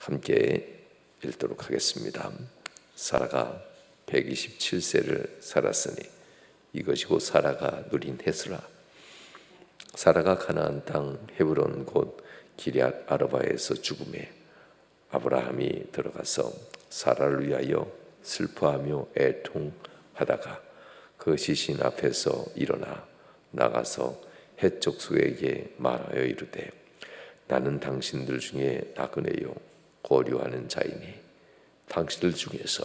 함께 읽도록 하겠습니다. 사라가 127세를 살았으니 이것이 곧 사라가 누린 해수라. 사라가 가나안 땅 헤브론 곧 기럇 아르바에서 죽음에 아브라함이 들어가서 사라를 위하여 슬퍼하며 애통하다가 그 시신 앞에서 일어나 나가서 해족수에게 말하여 이르되 나는 당신들 중에 나그네요 고려하는 자이니 당신들 중에서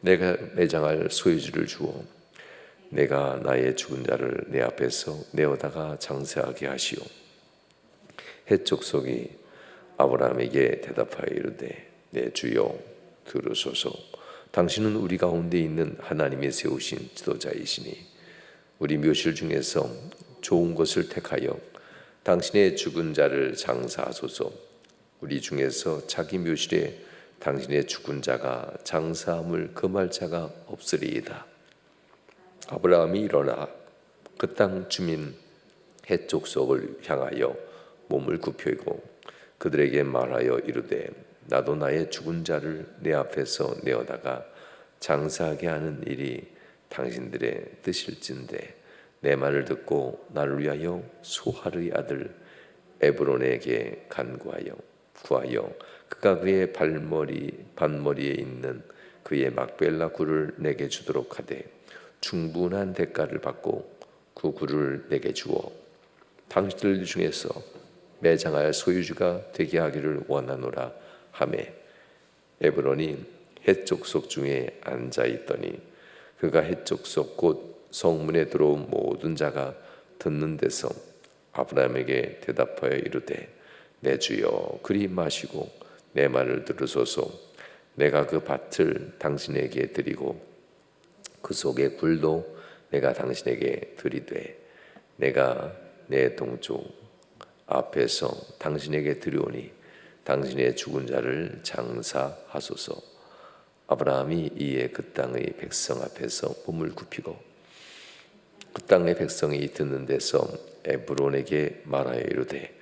내가 매장할 소유주를 주어 내가 나의 죽은 자를 내 앞에서 내어다가 장세하게 하시오. 해족속이 아브라함에게 대답하여 이르되 내 주여 들으소서. 당신은 우리 가운데 있는 하나님의 세우신 지도자이시니 우리 묘실 중에서 좋은 것을 택하여 당신의 죽은 자를 장사하소서 우리 중에서 자기 묘실에 당신의 죽은 자가 장사함을 금할 자가 없으리이다. 아브라함이 일어나 그 땅 주민 해족속을 향하여 몸을 굽히고 그들에게 말하여 이르되 나도 나의 죽은 자를 내 앞에서 내어다가 장사하게 하는 일이 당신들의 뜻일진데 내 말을 듣고 나를 위하여 소하르의 아들 에브론에게 간구하여 구하여 그가 그의 발머리 반머리에 있는 그의 막벨라 굴을 내게 주도록 하되 충분한 대가를 받고 그 굴을 내게 주어 당신들 중에서 매장할 소유주가 되게 하기를 원하노라 하매 에브론이 해족속 중에 앉아 있더니 그가 해족속 곧 성문에 들어온 모든 자가 듣는 데서 아브라함에게 대답하여 이르되 내 주여 그리 마시고 내 말을 들으소서 내가 그 밭을 당신에게 드리고 그 속의 굴도 내가 당신에게 드리되 내가 내 동쪽 앞에서 당신에게 드리오니 당신의 죽은 자를 장사하소서. 아브라함이 이에 그 땅의 백성 앞에서 몸을 굽히고 그 땅의 백성이 듣는 데서 에브론에게 말하여 이르되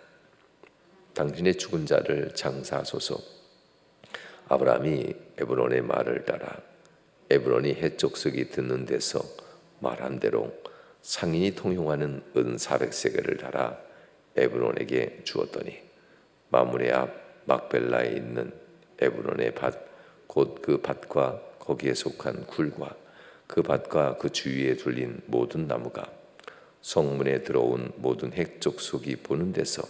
당신의 죽은 자를 장사하소서. 아브라함이 에브론의 말을 따라 에브론이 해족석이 듣는 데서 말한 대로 상인이 통용하는 은 400세겔을 달아 에브론에게 주었더니 마물의 앞 막벨라에 있는 에브론의 밭 곧 그 밭과 거기에 속한 굴과 그 밭과 그 주위에 둘린 모든 나무가 성문에 들어온 모든 핵족 속이 보는 데서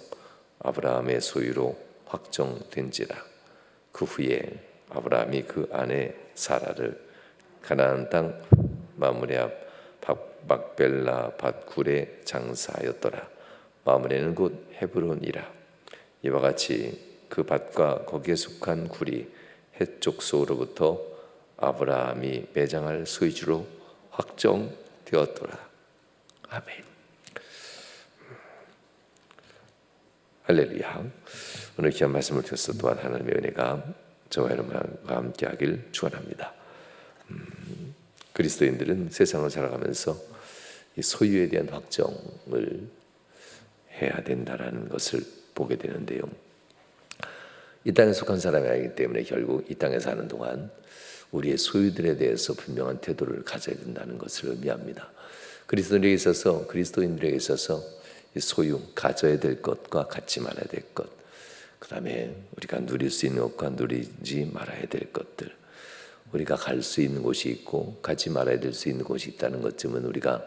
아브라함의 소유로 확정된지라 그 후에 아브라함이 그 아내 사라를 가나안 땅 마므레 앞 막벨라 밭 굴에 장사하였더라 마므레는 곧 헤브론이라 이와 같이 그 밭과 거기에 속한 굴이 해족소로부터 아브라함이 매장할 소유주로 확정되었더라. 아멘. 할렐루야. 오늘 귀한 말씀을 듣서 또한 하나님의 은혜가 저와 여러분과 함께 하길 축원합니다. 음, 그리스도인들은 세상을 살아가면서 소유에 대한 확정을 해야 된다라는 것을 보게 되는데요. 이 땅에 속한 사람이 아니기 때문에 결국 이 땅에 사는 동안 우리의 소유들에 대해서 분명한 태도를 가져야 된다는 것을 의미합니다. 그리스도인에게 있어서 그리스도인들에게 있어서 소유 가져야 될 것과 갖지 말아야 될 것, 그 다음에 우리가 누릴 수 있는 것과 누리지 말아야 될 것들, 우리가 갈 수 있는 곳이 있고 가지 말아야 될 수 있는 곳이 있다는 것쯤은 우리가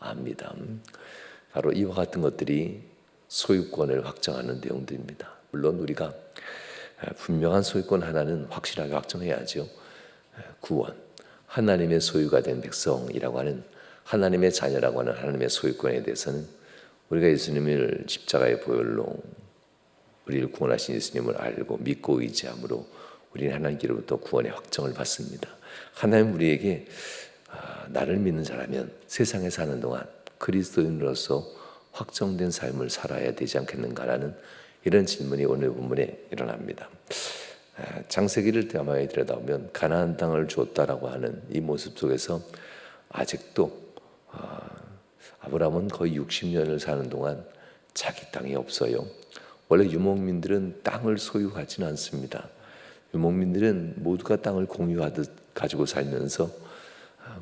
압니다. 바로 이와 같은 것들이 소유권을 확정하는 내용들입니다. 물론 우리가 분명한 소유권 하나는 확실하게 확정해야죠. 구원, 하나님의 소유가 된 백성이라고 하는 하나님의 자녀라고 하는 하나님의 소유권에 대해서는 우리가 예수님을 십자가의 보혈로 우리를 구원하신 예수님을 알고 믿고 의지함으로 우리는 하나님께로부터 구원의 확정을 받습니다. 하나님 우리에게 아, 나를 믿는 자라면 세상에 사는 동안 그리스도인으로서 확정된 삶을 살아야 되지 않겠는가라는 이런 질문이 오늘 본문에 일어납니다. 아, 장세기를 가만히 들여다보면 가나안 땅을 주었다라고 하는 이 모습 속에서 아직도 아, 아브라함은 거의 60년을 사는 동안 자기 땅이 없어요. 원래 유목민들은 땅을 소유하지는 않습니다. 유목민들은 모두가 땅을 공유하듯 가지고 살면서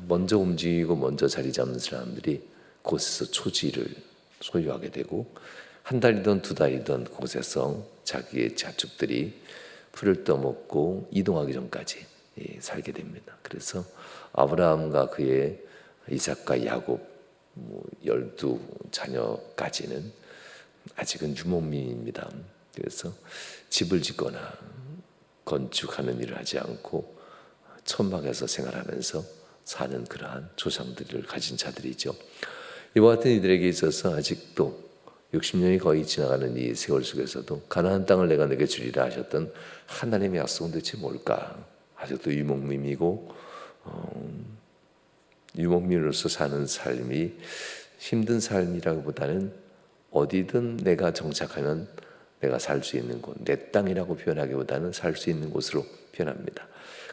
먼저 움직이고 먼저 자리 잡는 사람들이 곳에서 초지를 소유하게 되고 한 달이든 두 달이든 곳에서 자기의 자축들이 풀을 떠먹고 이동하기 전까지 예, 살게 됩니다. 그래서 아브라함과 그의 이삭과 야곱 뭐 열두 자녀까지는 아직은 유목민입니다. 그래서 집을 짓거나 건축하는 일을 하지 않고 천막에서 생활하면서 사는 그러한 조상들을 가진 자들이죠. 이와 같은 이들에게 있어서 아직도 60년이 거의 지나가는 이 세월 속에서도 가나안 땅을 내가 내게 주리라 하셨던 하나님의 약속은 대체 뭘까? 아직도 유목민이고 어, 유목민으로서 사는 삶이 힘든 삶이라기보다는 어디든 내가 정착하면 내가 살 수 있는 곳, 내 땅이라고 표현하기보다는 살 수 있는 곳으로 표현합니다.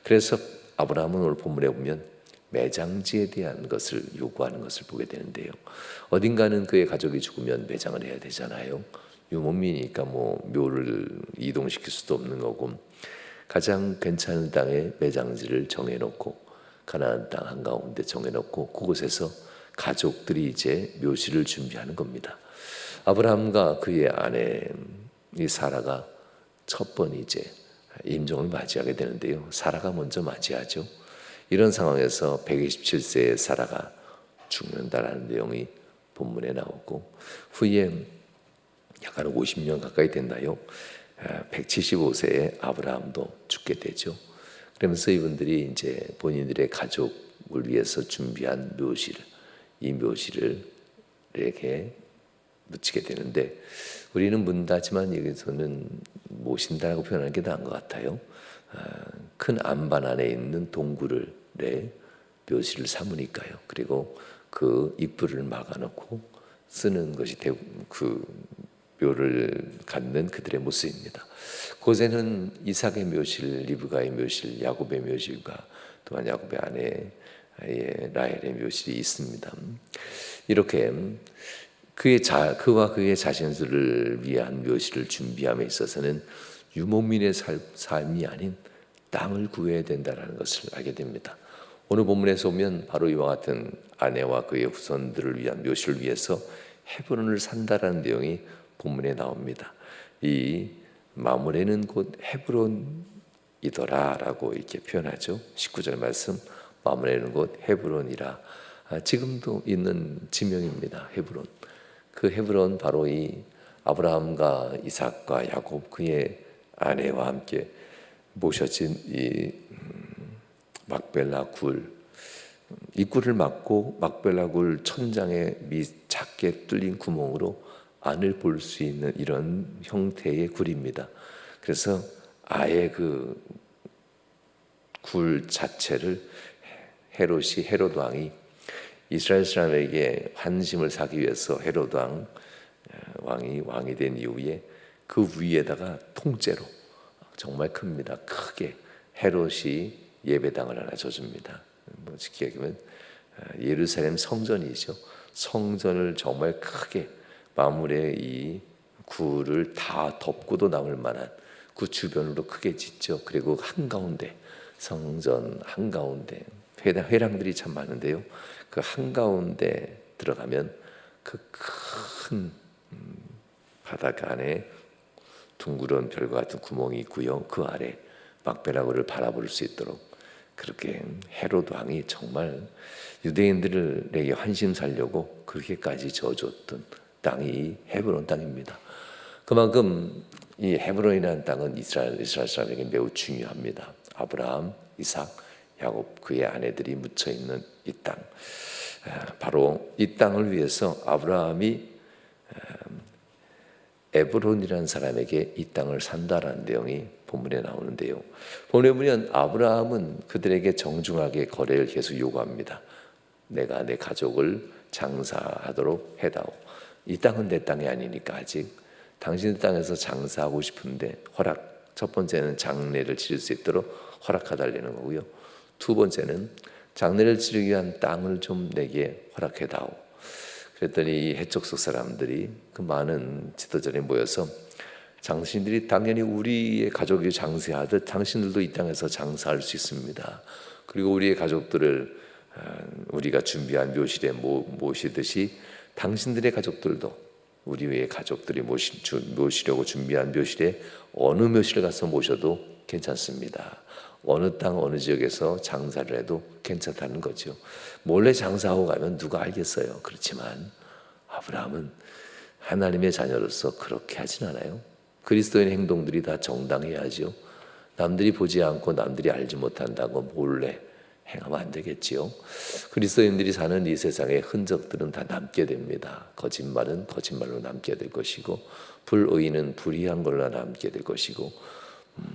그래서 아브라함은 오늘 본문에 보면 매장지에 대한 것을 요구하는 것을 보게 되는데요. 어딘가는 그의 가족이 죽으면 매장을 해야 되잖아요. 유목민이니까 뭐 묘를 이동시킬 수도 없는 거고 가장 괜찮은 땅에 매장지를 정해놓고 가나안 땅 한가운데 정해놓고 그곳에서 가족들이 이제 묘실을 준비하는 겁니다. 아브라함과 그의 아내 이 사라가 첫 번 이제 임종을 맞이하게 되는데요. 사라가 먼저 맞이하죠. 이런 상황에서 127세의 사라가 죽는다라는 내용이 본문에 나오고 후에 약간 50년 가까이 된다요. 175세의 아브라함도 죽게 되죠. 그러면서 이분들이 이제 본인들의 가족을 위해서 준비한 묘실, 이 묘실을 이렇게 묻히게 되는데 우리는 문다지만 여기서는 모신다라고 표현하는 게 나은 것 같아요. 아, 큰 안반 안에 있는 동굴을 내 묘실을 삼으니까요. 그리고 그 입구를 막아놓고 쓰는 것이 그 묘를 갖는 그들의 모습입니다. 곳에는 이삭의 묘실, 리브가의 묘실, 야곱의 묘실과 또한 야곱의 아내 라헬의 묘실이 있습니다. 이렇게 그의 자 그와 그의 자신들을 위한 묘실을 준비함에 있어서는 유목민의 살, 삶이 아닌 땅을 구해야 된다라는 것을 알게 됩니다. 오늘 본문에서 보면 바로 이와 같은 아내와 그의 후손들을 위한 묘실을 위해서 헤브론을 산다라는 내용이 본문에 나옵니다. 이 마무리는 곧 헤브론이더라라고 이렇게 표현하죠. 19절 말씀 마무리는 곧 헤브론이라. 아, 지금도 있는 지명입니다. 헤브론. 그 헤브론 바로 이 아브라함과 이삭과 야곱 그의 아내와 함께 모셔진 이 음, 막벨라 굴 입구를 막고 막벨라 굴 천장에 미 작게 뚫린 구멍으로 안을 볼 수 있는 이런 형태의 굴입니다. 그래서 아예 그 굴 자체를 헤롯이 헤롯 왕이 이스라엘 사람에게 환심을 사기 위해서 헤롯 왕 왕이 왕이 된 이후에 그 위에다가 통째로 정말 큽니다. 크게 헤롯이 예배당을 하나 줘줍니다. 뭐 쉽게 얘기하면 예루살렘 성전이죠. 성전을 정말 크게 마물의 이 굴을 다 덮고도 남을 만한 그 주변으로 크게 짓죠. 그리고 한가운데 성전 한가운데 회랑들이 참 많은데요. 그 한가운데 들어가면 그큰 음, 바닷가 안에 둥그런 별과 같은 구멍이 있고요. 그 아래 막베라고를 바라볼 수 있도록 그렇게 헤로드 왕이 정말 유대인들에게 환심 살려고 그렇게까지 져줬던 땅이 헤브론 땅입니다. 그만큼 이 헤브론이라는 땅은 이스라엘 이스라엘 사람에게 매우 중요합니다. 아브라함, 이삭, 야곱 그의 아내들이 묻혀 있는 이 땅. 바로 이 땅을 위해서 아브라함이 에브론이라는 사람에게 이 땅을 산다라는 내용이 본문에 나오는데요. 본문에 보면 아브라함은 그들에게 정중하게 거래를 계속 요구합니다. 내가 내 가족을 장사하도록 해다오. 이 땅은 내 땅이 아니니까 아직 당신 땅에서 장사하고 싶은데 허락. 첫 번째는 장례를 치를 수 있도록 허락하달라는 거고요. 두 번째는 장례를 치르기 위한 땅을 좀 내게 허락해다오. 그랬더니 해적속 사람들이 그 많은 지도자들이 모여서 당신들이 당연히 우리의 가족이 장사하듯 당신들도 이 땅에서 장사할 수 있습니다. 그리고 우리의 가족들을 어, 우리가 준비한 묘실에 모시듯이 당신들의 가족들도 우리 외의 가족들이 모시, 모시려고 준비한 묘실에 어느 묘실에 가서 모셔도 괜찮습니다. 어느 땅 어느 지역에서 장사를 해도 괜찮다는 거죠. 몰래 장사하고 가면 누가 알겠어요. 그렇지만 아브라함은 하나님의 자녀로서 그렇게 하진 않아요. 그리스도인 행동들이 다 정당해야죠. 남들이 보지 않고 남들이 알지 못한다고 몰래 행하면 안 되겠지요. 그리스도인들이 사는 이 세상의 흔적들은 다 남게 됩니다. 거짓말은 거짓말로 남게 될 것이고 불의는 불의한 걸로 남게 될 것이고 음,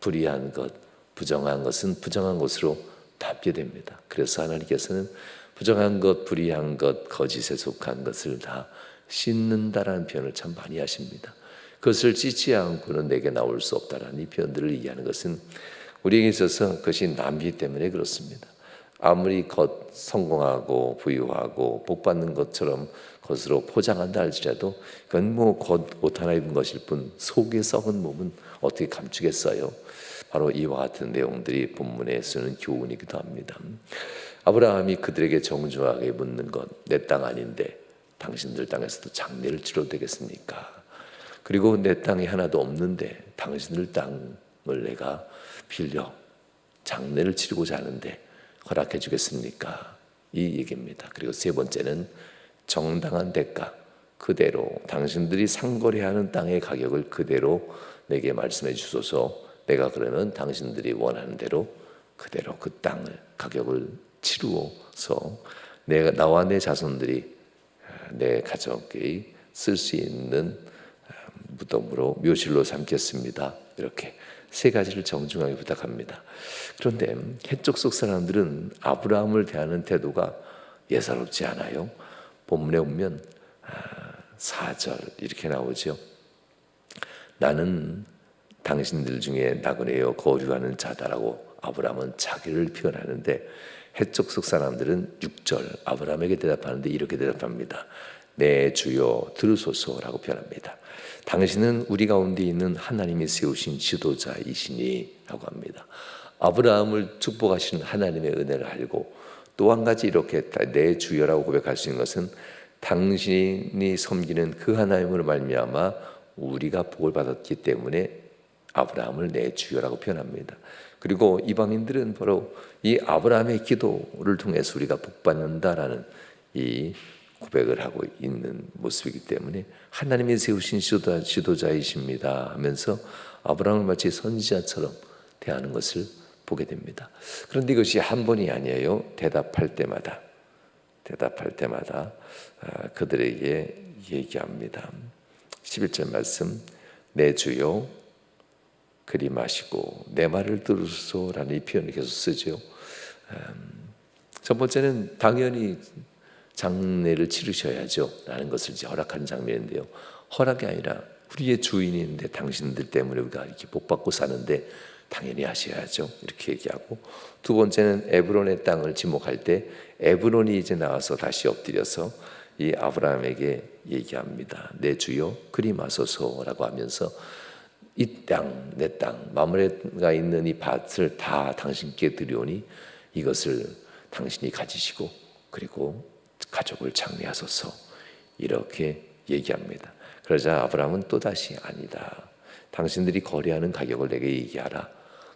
불의한 것, 부정한 것은 부정한 것으로 남게 됩니다. 그래서 하나님께서는 부정한 것, 불의한 것, 거짓에 속한 것을 다 씻는다라는 표현을 참 많이 하십니다. 그것을 찢지 않고는 내게 나올 수 없다라는 이 표현들을 이해하는 것은 우리에게 있어서 그것이 남기 때문에 그렇습니다. 아무리 겉 성공하고 부유하고 복 받는 것처럼 것으로 포장한다 할지라도 그건 뭐겉옷 하나 입은 것일 뿐 속에 썩은 몸은 어떻게 감추겠어요? 바로 이와 같은 내용들이 본문에 쓰는 교훈이기도 합니다. 아브라함이 그들에게 정중하게 묻는 것 내 땅 아닌데 당신들 땅에서도 장례를 치러도 되겠습니까? 그리고 내 땅이 하나도 없는데 당신들 땅을 내가 빌려 장례를 치르고자 하는데 허락해 주겠습니까? 이 얘기입니다. 그리고 세 번째는 정당한 대가 그대로 당신들이 상거래하는 땅의 가격을 그대로 내게 말씀해 주소서 내가 그러면 당신들이 원하는 대로 그대로 그 땅을 가격을 치루어서 내가 나와 내 자손들이 내 가족이 쓸 수 있는 무덤으로 묘실로 삼겠습니다. 이렇게 세 가지를 정중하게 부탁합니다. 그런데 해쪽 속 사람들은 아브라함을 대하는 태도가 예사롭지 않아요. 본문에 보면 4절 아, 이렇게 나오죠. 나는 당신들 중에 나그네여 거류하는 자다라고 아브라함은 자기를 표현하는데 해쪽 속 사람들은 6절 아브라함에게 대답하는데 이렇게 대답합니다. 내 주여 들으소서라고 표현합니다. 당신은 우리 가운데 있는 하나님이 세우신 지도자이시니 라고 합니다. 아브라함을 축복하시는 하나님의 은혜를 알고 또 한 가지 이렇게 내 주여라고 고백할 수 있는 것은 당신이 섬기는 그 하나님으로 말미암아 우리가 복을 받았기 때문에 아브라함을 내 주여라고 표현합니다. 그리고 이방인들은 바로 이 아브라함의 기도를 통해서 우리가 복 받는다라는 이 고백을 하고 있는 모습이기 때문에 하나님이 세우신 지도자, 이십니다 하면서 아브라함을 마치 선지자처럼 대하는 것을 보게 됩니다. 그런데 이것이 한 번이 아니에요. 대답할 때마다 대답할 때마다 아, 그들에게 얘기합니다. 11절 말씀 내 주요 그리 마시고 내 말을 들으소라는 이 표현을 계속 쓰죠. 음, 첫 번째는 당연히 장례를 치르셔야죠. 라는 것을 이제 허락하는 장면인데요. 허락이 아니라 우리의 주인인데 당신들 때문에 우리가 이렇게 복 받고 사는데 당연히 하셔야죠. 이렇게 얘기하고 두 번째는 에브론의 땅을 지목할 때 에브론이 이제 나와서 다시 엎드려서 이 아브라함에게 얘기합니다. 내 주여 그리 마소서라고 하면서 이 땅, 내 땅, 마므레가 있는 이 밭을 다 당신께 드리오니 이것을 당신이 가지시고 그리고 가족을 장례하소서 이렇게 얘기합니다. 그러자 아브라함은 또 다시 아니다. 당신들이 거래하는 가격을 내게 얘기하라.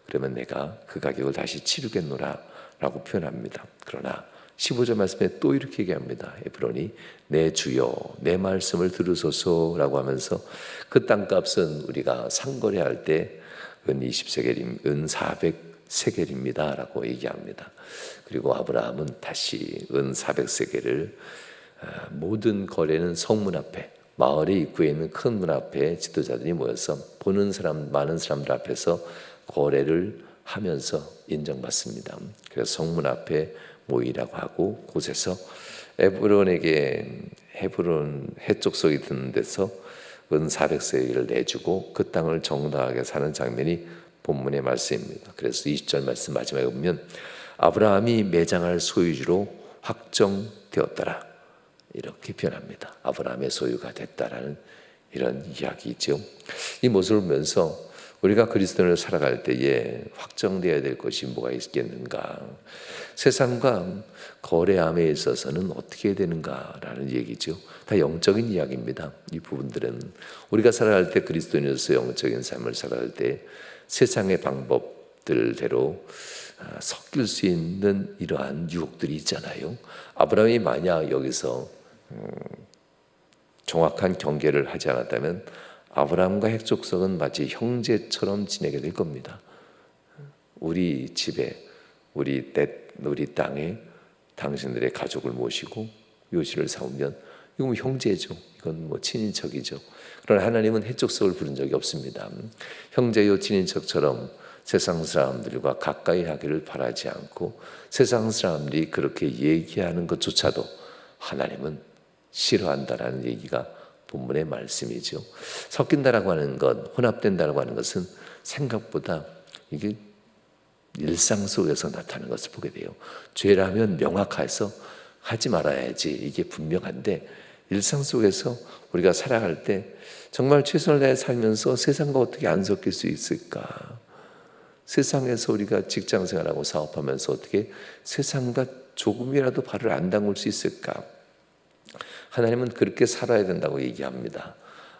그러면 내가 그 가격을 다시 치르겠노라 라고 표현합니다. 그러나 15절 말씀에 또 이렇게 얘기합니다. 에브론이 내 주여 내 말씀을 들으소서라고 하면서 그 땅값은 우리가 상거래할 때은 20세겔임, 은 400 세겔입니다라고 얘기합니다. 그리고 아브라함은 다시 은 400세겔을 아, 모든 거래는 성문 앞에 마을의 입구에 있는 큰 문 앞에 지도자들이 모여서 보는 사람 많은 사람들 앞에서 거래를 하면서 인정받습니다. 그래서 성문 앞에 모이라고 하고 곳에서 에브론에게 헤브론 해족속이 드는 데서 은 400세기를 내주고 그 땅을 정당하게 사는 장면이 본문의 말씀입니다. 그래서 20절 말씀 마지막에 보면 아브라함이 매장할 소유주로 확정되었더라. 이렇게 표현합니다. 아브라함의 소유가 됐다라는 이런 이야기죠. 이 모습을 보면서 우리가 그리스도를 살아갈 때에 확정되어야 될 것이 뭐가 있겠는가? 세상과 거래함에 있어서는 어떻게 되는가라는 얘기죠. 다 영적인 이야기입니다. 이 부분들은 우리가 살아갈 때 그리스도인으로서 영적인 삶을 살아갈 때 세상의 방법들대로 아, 섞일 수 있는 이러한 유혹들이 있잖아요. 아브라함이 만약 여기서 음, 정확한 경계를 하지 않았다면 아브라함과 핵족속은 마치 형제처럼 지내게 될 겁니다. 우리 집에, 우리 때, 우리 땅에 당신들의 가족을 모시고 요실을 사오면 이건 뭐 형제죠. 이건 뭐 친인척이죠. 그러나 하나님은 해족속을 부른 적이 없습니다. 형제요 친인척처럼 세상 사람들과 가까이 하기를 바라지 않고 세상 사람들이 그렇게 얘기하는 것조차도 하나님은 싫어한다라는 얘기가 본문의 말씀이죠. 섞인다라고 하는 것, 혼합된다라고 하는 것은 생각보다 이게 일상 속에서 나타나는 것을 보게 돼요. 죄라면 명확해서 하지 말아야지 이게 분명한데 일상 속에서 우리가 살아갈 때 정말 최선을 다해 살면서 세상과 어떻게 안 섞일 수 있을까? 세상에서 우리가 직장 생활하고 사업하면서 어떻게 세상과 조금이라도 발을 안 담글 수 있을까? 하나님은 그렇게 살아야 된다고 얘기합니다.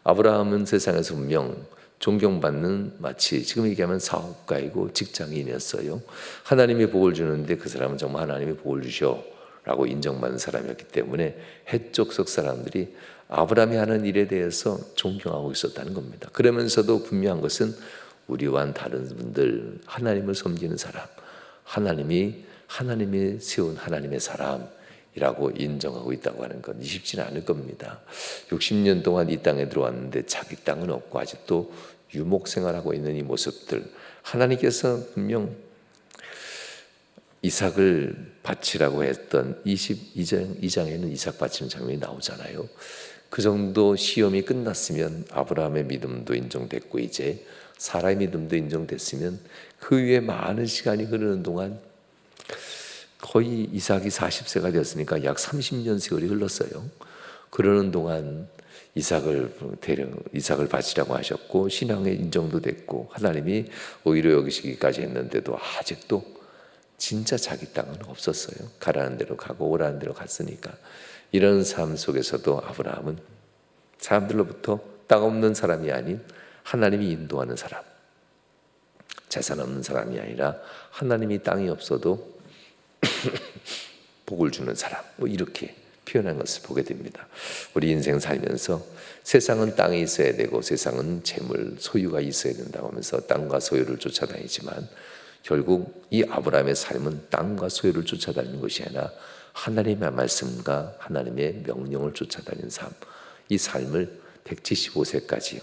아브라함은 세상에서 분명 존경받는 마치 지금 얘기하면 사업가이고 직장인이었어요. 하나님이 복을 주는데 그 사람은 정말 하나님이 복을 주셔 라고 인정받는 사람이었기 때문에 해족속 사람들이 아브라함이 하는 일에 대해서 존경하고 있었다는 겁니다. 그러면서도 분명한 것은 우리와 다른 분들 하나님을 섬기는 사람, 하나님이 하나님이 세운 하나님의 사람 이라고 인정하고 있다고 하는 건 쉽지는 않을 겁니다. 60년 동안 이 땅에 들어왔는데 자기 땅은 없고 아직도 유목 생활하고 있는 이 모습들 하나님께서 분명 이삭을 바치라고 했던 22장 2장에는 이삭 바치는 장면이 나오잖아요. 그 정도 시험이 끝났으면 아브라함의 믿음도 인정됐고 이제 사라의 믿음도 인정됐으면 그 위에 많은 시간이 흐르는 동안 거의 이삭이 40세가 되었으니까 약 30년 세월이 흘렀어요. 그러는 동안 이삭을 데려 이삭을 바치라고 하셨고 신앙의 인정도 됐고 하나님이 오히려 여기시기까지 했는데도 아직도 진짜 자기 땅은 없었어요. 가라는 대로 가고 오라는 대로 갔으니까 이런 삶 속에서도 아브라함은 사람들로부터 땅 없는 사람이 아닌 하나님이 인도하는 사람, 재산 없는 사람이 아니라 하나님이 땅이 없어도 복을 주는 사람 뭐 이렇게 표현한 것을 보게 됩니다. 우리 인생 살면서 세상은 땅에 있어야 되고 세상은 재물 소유가 있어야 된다고 하면서 땅과 소유를 쫓아다니지만 결국 이 아브라함의 삶은 땅과 소유를 쫓아다니는 것이 아니라 하나님의 말씀과 하나님의 명령을 쫓아다니는 삶. 이 삶을 175세까지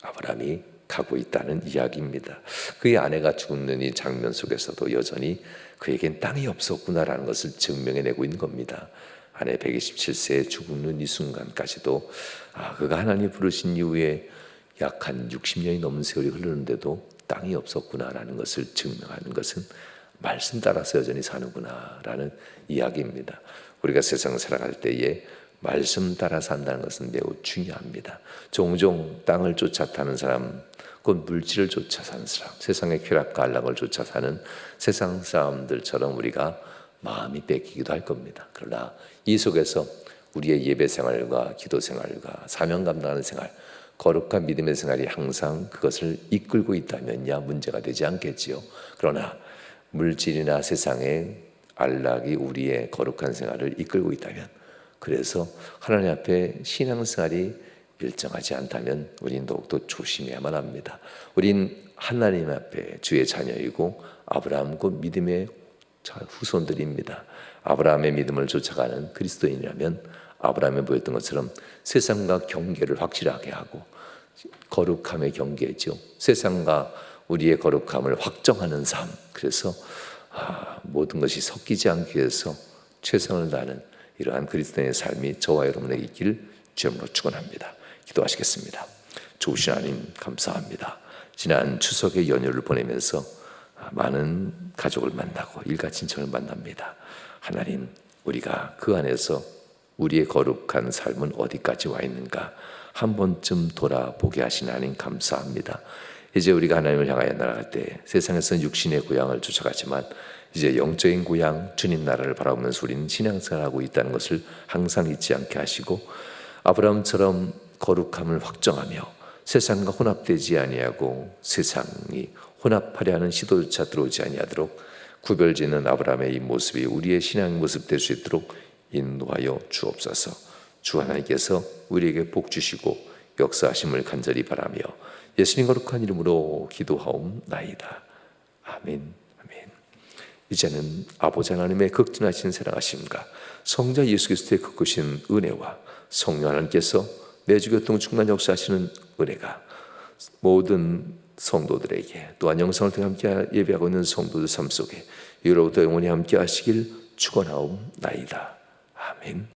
아브라함이 가고 있다는 이야기입니다. 그의 아내가 죽는 이 장면 속에서도 여전히 그에겐 땅이 없었구나라는 것을 증명해내고 있는 겁니다. 아내 127세에 죽는 이 순간까지도 아, 그가 하나님 부르신 이후에 약 한 60년이 넘은 세월이 흐르는데도 땅이 없었구나라는 것을 증명하는 것은 말씀 따라서 여전히 사는구나라는 이야기입니다. 우리가 세상 살아갈 때에 말씀 따라 산다는 것은 매우 중요합니다. 종종 땅을 쫓아 타는 사람, 곧 물질을 쫓아 사는 사람, 세상의 쾌락과 안락을 쫓아 사는 세상 사람들처럼 우리가 마음이 뺏기기도 할 겁니다. 그러나 이 속에서 우리의 예배 생활과 기도 생활과 사명 감당하는 생활, 거룩한 믿음의 생활이 항상 그것을 이끌고 있다면야 문제가 되지 않겠지요. 그러나 물질이나 세상의 안락이 우리의 거룩한 생활을 이끌고 있다면 그래서 하나님 앞에 신앙생활이 일정하지 않다면 우리는 더욱더 조심해야만 합니다. 우린 하나님 앞에 주의 자녀이고 아브라함 곧 믿음의 후손들입니다. 아브라함의 믿음을 쫓아가는 그리스도인이라면 아브라함에 보였던 것처럼 세상과 경계를 확실하게 하고 거룩함의 경계죠. 세상과 우리의 거룩함을 확정하는 삶. 그래서 아, 모든 것이 섞이지 않기 위해서 최선을 다하는 이러한 그리스도의 삶이 저와 여러분에게 있기를 주님으로 축원합니다. 기도하시겠습니다. 좋으신 하나님 감사합니다. 지난 추석의 연휴를 보내면서 많은 가족을 만나고 일가 친척을 만납니다. 하나님, 우리가 그 안에서 우리의 거룩한 삶은 어디까지 와 있는가 한 번쯤 돌아보게 하신 하나님 감사합니다. 이제 우리가 하나님을 향하여 나아갈 때 세상에서는 육신의 고향을 쫓아가지만 이제 영적인 고향 주님 나라를 바라보면서 우리는 신앙생활하고 있다는 것을 항상 잊지 않게 하시고 아브라함처럼 거룩함을 확정하며 세상과 혼합되지 아니하고 세상이 혼합하려 하는 시도조차 들어오지 아니하도록 구별짓는 아브라함의 이 모습이 우리의 신앙 모습 될 수 있도록 인도하여 주옵소서. 주 하나님께서 우리에게 복 주시고 역사하심을 간절히 바라며 예수님 거룩한 이름으로 기도하옵나이다. 아멘. 아멘. 이제는 아버지 하나님의 극진하신 사랑하심과 성자 예수 그리스도의 크신 은혜와 성령 하나님께서 내주 교통 중간 역사하시는 은혜가 모든 성도들에게 또한 영상을 통해 함께 예배하고 있는 성도들 삶 속에 이로부터 영원히 함께 하시길 축원하옵나이다. 아멘.